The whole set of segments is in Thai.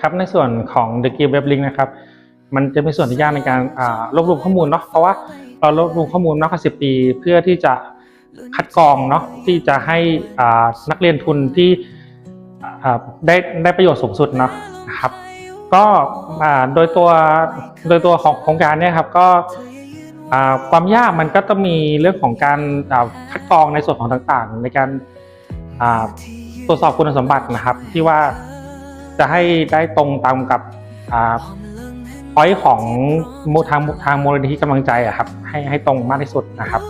ครับในส่วนของ The g e Web Link นะครับ มันจะเป็นส่วนที่ยากในการรวบรวมข้อมูลเนาะเพราะว่าเรารวบรวมข้อมูลมากกว่า 10 ปี เพื่อที่จะคัดกรองเนาะที่จะให้นักเรียนทุนที่ได้ได้ประโยชน์สูงสุดเนาะนะครับก็โดยตัวโดยตัวของโครงการเนี่ยครับก็ความยากมันก็ต้องมีเรื่องของการคัดกรองในส่วนของต่างๆ ในการตรวจสอบคุณสมบัตินะครับ ที่ว่า จะให้ได้ตรงตามกับอ่าพอยของมูทางทางมูลนิธิกำลังใจอะครับ ให้ให้ตรงมากที่สุดนะครับ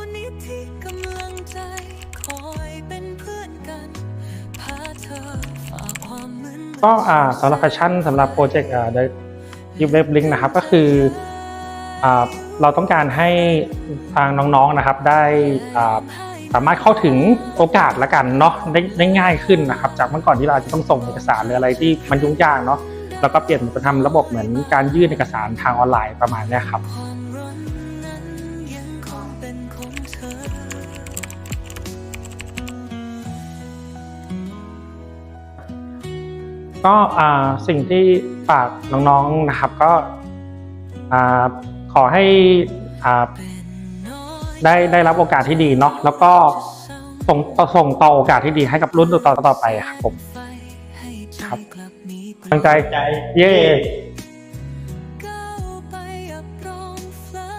ก็อ่าสำหรับแฟชั่นสำหรับโปรเจกต์อ่า The Give Web Link นะครับก็คืออ่าเราต้องการให้ทางน้องๆนะครับได้อ่า สามารถเข้าถึงโอกาสละกันเนาะได้ได้ง่ายขึ้นนะครับ จากเมื่อก่อนที่เราจะต้องส่งเอกสารหรืออะไรที่มันยุ่งยากเนาะแล้วก็เปลี่ยนมาทำระบบเหมือนการยื่นเอกสารทางออนไลน์ประมาณนี้ครับก็สิ่งที่ฝากน้องๆนะครับก็ขอให้ ได้ได้รับโอกาสที่ดีเนาะแล้วก็ส่งต่อส่งต่อโอกาสที่ดีให้กับรุ่นต่อๆต่อไปครับผมครับกำลังใจใจ เย่